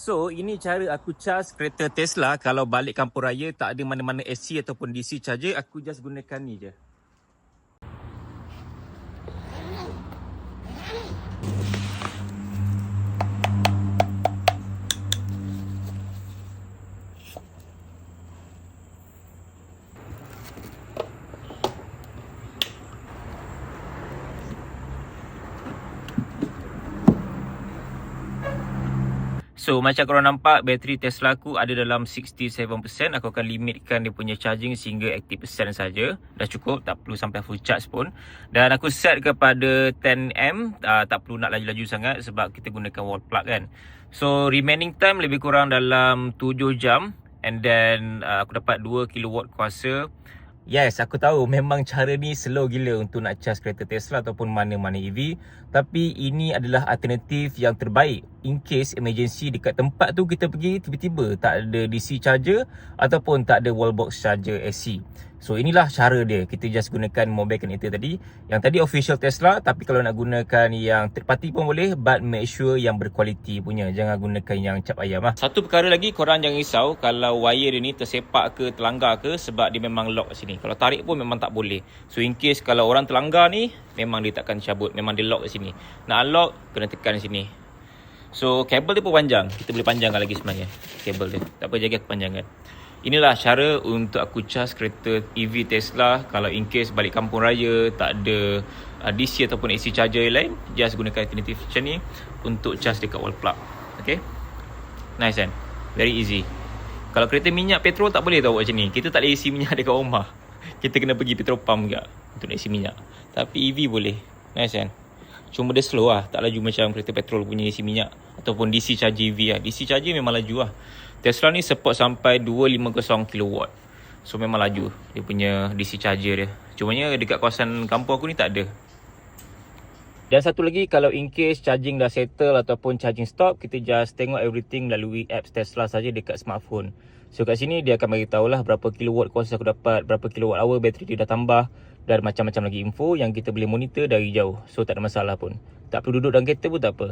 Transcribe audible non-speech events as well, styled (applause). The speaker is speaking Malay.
So, ini cara aku charge kereta Tesla kalau balik kampung raya tak ada mana-mana AC ataupun DC charger, aku just gunakan ni je. So macam korang nampak bateri Tesla aku ada dalam 67% Aku akan limitkan dia punya charging sehingga 80% saja. Dah cukup tak perlu sampai full charge pun. Dan aku set kepada 10M uh, Tak perlu nak laju-laju sangat sebab kita gunakan wall plug kan. So remaining time lebih kurang dalam 7 jam. And then uh, aku dapat 2 kW kuasa Yes, aku tahu. Memang cara ni slow gila untuk nak charge kereta Tesla ataupun mana-mana EV Tapi ini adalah alternatif yang terbaik In case emergency dekat tempat tu kita pergi tiba-tiba tak ada DC charger Ataupun tak ada wallbox charger AC So inilah cara dia, kita just gunakan mobile connector tadi. Yang tadi official Tesla tapi kalau nak gunakan yang third party pun boleh But make sure yang berkualiti punya, jangan gunakan yang cap ayam lah. Satu perkara lagi korang jangan risau. Kalau wire dia ni tersepak ke terlanggar ke Sebab dia memang lock kat sini. Kalau tarik pun memang tak boleh. So in case kalau orang terlanggar ni Memang dia takkan cabut, memang dia lock kat sini. Nak unlock, kena tekan sini. So kabel dia pun panjang. Kita boleh panjangkan lagi sebenarnya Kabel dia. Tak apa jaga aku panjangkan Inilah cara untuk aku charge kereta EV Tesla Kalau in case balik kampung raya Tak ada uh, DC ataupun AC charger yang lain Just gunakan alternative macam ni Untuk charge dekat wall plug. Okay? Nice kan? Very easy. Kalau kereta minyak petrol tak boleh tau buat macam ni. Kita tak boleh isi minyak (laughs) dekat rumah. Kita kena pergi petrol pump juga Untuk nak isi minyak. Tapi EV boleh. Nice kan? Cuma dia slow lah. Tak laju macam kereta petrol punya isi minyak Ataupun DC charger EV lah. DC charger memang laju lah Tesla ni support sampai 250 kW So memang laju Dia punya DC charger dia Cumanya dekat kawasan kampung aku ni tak ada dan satu lagi kalau in case charging dah settle ataupun charging stop kita just tengok everything melalui apps Tesla saja dekat smartphone. So kat sini dia akan bagi tahu lah berapa kilowatt kuasa aku dapat, berapa kilowatt hour bateri dia dah tambah dan macam-macam lagi info yang kita boleh monitor dari jauh. So tak ada masalah pun. Tak perlu duduk dalam kereta pun tak apa.